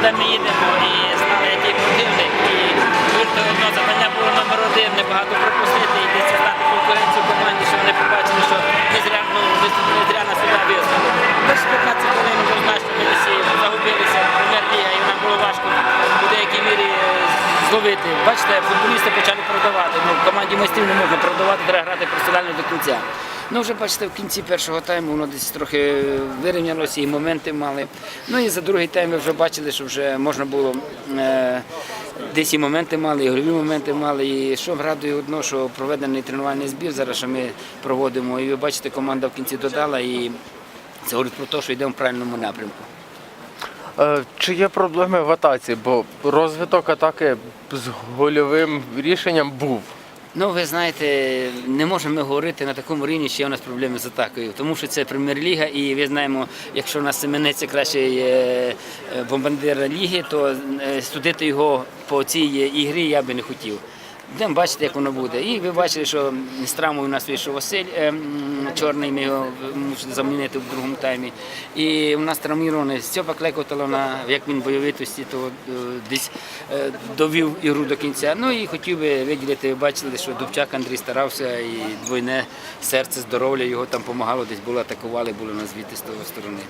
куди ми їдемо і знали, який противник. І вірте одно завдання було номер один, небагато пропустити і десь стати конкуренцію команді, що вони побачили, що не зря, ну, не, зря нас сюди визнали. Перші 15 хвилин однозначно ми всі загубилися прем'єр-ліга, і нам було важко у деякій мірі е, зловити. Бачите, футболісти почали продавати. Ну, в команді майстрів не можна продавати, треба грати професіонально до кінця. Ну, вже бачите, в кінці першого тайму воно десь трохи вирівнялося і моменти мали. Ну і за другий тайм ми вже бачили, що вже можна було е, десь і моменти мали, і гольові моменти мали. І що радує одно, що проведений тренувальний збір зараз, що ми проводимо. І ви бачите, команда в кінці додала і це говорить про те, що йдемо в правильному напрямку. Е, Чи є проблеми в атаці? Бо розвиток атаки з гольовим рішенням був. Ну, ви знаєте, не можемо ми говорити на такому рівні, що є у нас проблеми з атакою, тому що це прем'єр-ліга, і ви знаємо, якщо у нас Семенець кращий е, е, бомбардир ліги, то е, судити його по цій ігрі я би не хотів. Будемо бачити, як воно буде. І ви бачили, що з травмою у нас вийшов Василь е, Чорний, ми його мусили замінити в другому таймі. І у нас травмірований Степа Клекотало, на як він бойовитості, то е, десь е, довів ігру до кінця. Ну і хотів би виділити, ви бачили, що Дубчак Андрій старався і двойне серце, здоров'я його там допомагало, десь було атакували, було на звідти з того сторони.